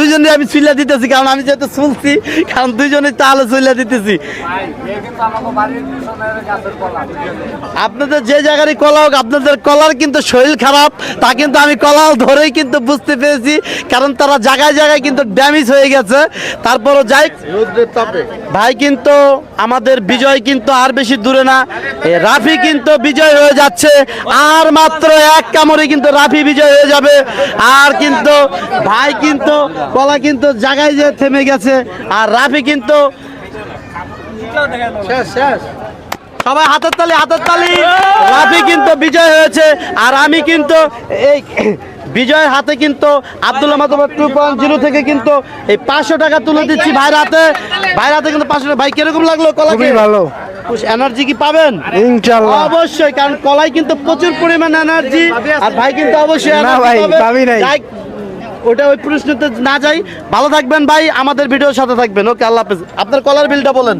দুইজনে আমি চুইলা দিতেছি, কারণ আমি যেহেতু শুনছি কারণ দুইজনে তাহলে চুইলা দিতেছি। আপনাদের যে জায়গারই কলা হোক, আপনাদের কলার কিন্তু শরীর খারাপ, তা কিন্তু আমি কলাও ধরেই কিন্তু বুঝতে পেরেছি, কারণ তারা জায়গায় জায়গায় কিন্তু ড্যামেজ হয়ে গেছে। তারপরও যাই, ভাই কিন্তু আমাদের বিজয় কিন্তু আর বেশি দূরে না। রাফি কিন্তু বিজয় হয়ে যাচ্ছে, আর মাত্র এক কামড়ে কিন্তু রাফি বিজয় হয়ে যাবে। আর কিন্তু ভাই কিন্তু কলা কিন্তু জায়গায় যে থেমে গেছে আর রাফি কিন্তু সবাই হাতের তালি হাতের তালি। রাফি কিন্তু বিজয় হয়েছে আর আমি কিন্তু এই বিজয়ের হাতে কিন্তু Abdullah Matbar two point zero থেকে কিন্তু এই পাঁচশো টাকা তুলে দিচ্ছি ভাইয়ের হাতে। ভাইয়ের হাতে কিন্তু পাঁচশো টাকা। ভাই কীরকম লাগল কলা খুবই ভালো। এনার্জি কি পাবেন? অবশ্যই কারণ কলাই কিন্তু প্রচুর পরিমাণ এনার্জি আর ভাই কিন্তু অবশ্যই না ভাই। পাবি। নাই। ওটা ওই প্রশ্নতে না যাই। ভালো থাকবেন ভাই, আমাদের ভিডিওর সাথে থাকবেন। ওকে, আল্লাহ হাফেজ। আপনার কলার বিলটা বলেন।